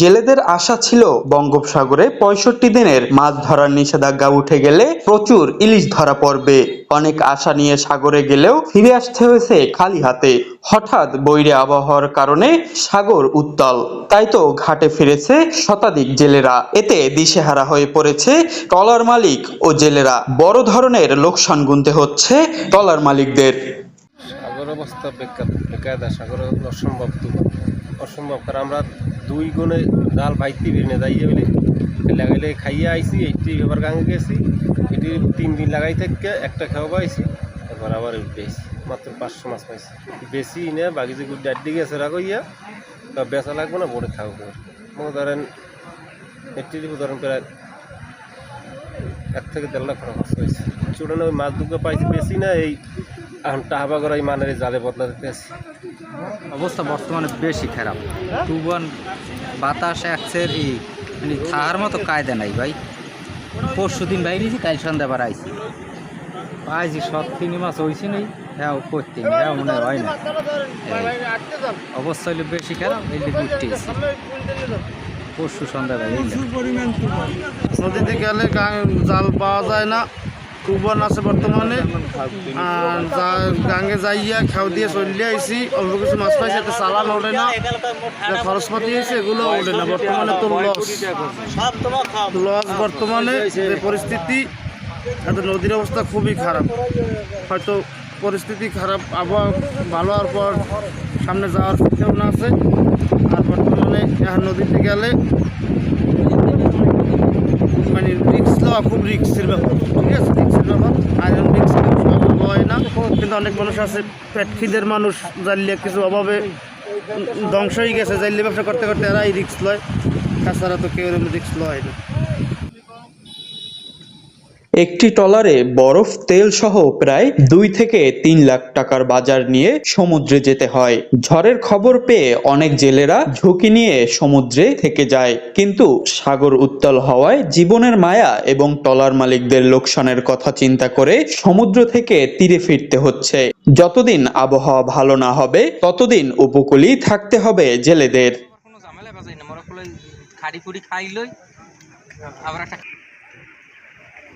জেলেদের আশা ছিল বঙ্গোপসাগরে পঁয়ষট্টি দিনের মাছ ধরার নিষেধাজ্ঞা উঠে গেলে প্রচুর ইলিশ ধরা পড়বে। অনেক আশা নিয়ে সাগরে গেলেও ফিরে আসতে হয়েছে খালি হাতে। হঠাৎ বৈরে আবহাওয়ার কারণে সাগর উত্তাল। তাই তো ঘাটে ফিরেছে শতাধিক জেলেরা। এতে দিশেহারা হয়ে পড়েছে ট্রলার মালিক ও জেলেরা। বড় ধরনের লোকসান গুনতে হচ্ছে ট্রলার মালিকদের। সাগর অবস্থা বেকায়দা। সাগর অসম্ভব অসম্ভব, কারণ আমরা দুই গুণে জাল বাইতে বিনে যাইয়ে বলে লাগাইলে খাইয়ে আইছি, এইটি এবার গাঙে গেছি এটি তিন দিন লাগাই থেকে একটা খাওয়া পাইছি, এবার আবার উঠেছি মাত্র পাঁচশো মাছ পাইছি। বেশি নে, বাকি যে ডার দিকে এসে রাখইয়া তা বেচা লাগবে না, বড়ে থাকব। মনে ধরেন এটি ধরেন প্রায় এক থেকে দেড় লাখ খরচ হয়েছে। চুড়ানো ওই মাছ দুটো পাইছি, বেশি না, এই এখন টাহাবা করা এই মানের এই জালে বদলা দিতে অবস্থা বর্তমানে বেশি খারাপ। তুবন বাতাস একসের ই মানে থাকার মতো কায়দা নাই ভাই। পরশু দিন বাইরেছি কাল সন্ধ্যা বার আইছি পাইছি সব তিন মাস হয়েছে নেই হ্যাঁ করতে হ্যাঁ মনে হয় না। এই অবস্থা হইলে বেশি খারাপ এই লিগে উঠতেছি। পরশু সন্ধ্যা বাইরে নদীতে গেলে জাল পাওয়া যায় না। কুবন আছে বর্তমানে। গাঙ্গে যাইয়া খেও দিয়ে চললে আইসি অল্প কিছু মাছ পাইছে, এতে চালান ওঠে না। খরচ পাতি হয়েছে, এগুলো ওঠে না। বর্তমানে তো লস লস বর্তমানে যে পরিস্থিতি, এত নদীর অবস্থা খুবই খারাপ। হয়তো পরিস্থিতি খারাপ, আবহাওয়া ভালো হওয়ার পর সামনে যাওয়ার চিন্তাভাবনা আছে। আর বর্তমানে নদীতে গেলে মানে রিক্স নেওয়া খুব রিক্সের ব্যাপার। ঠিক আছে? ব্যাপার আয়রন রিক্স হয় না। কিন্তু অনেক মানুষ আছে, পেট খিদের মানুষ, জানলে কিছু অভাবে ধ্বংস হয়ে গেছে, জানলে ব্যবসা করতে করতে এরাই রিক্স লয়। তাছাড়া তো কেউ রিক্স লয় না। একটি ট্রলারে বরফ, তেল সহ প্রায় দুই থেকে তিন লাখ টাকার বাজার নিয়ে সমুদ্রে যেতে হয়। ঝড়ের খবর পেয়ে অনেক জেলেরা ঝুঁকি নিয়ে সমুদ্রে থেকে যায়। কিন্তু সাগর উত্তাল হওয়ায় জীবনের মায়া এবং ট্রলার মালিকদের লোকসানের কথা চিন্তা করে সমুদ্র থেকে তীরে ফিরতে হচ্ছে। যতদিন আবহাওয়া ভালো না হবে, ততদিন উপকূলেই থাকতে হবে জেলেদের। কোনো ঝামেলা বাজাই না। ফলে খাড়ি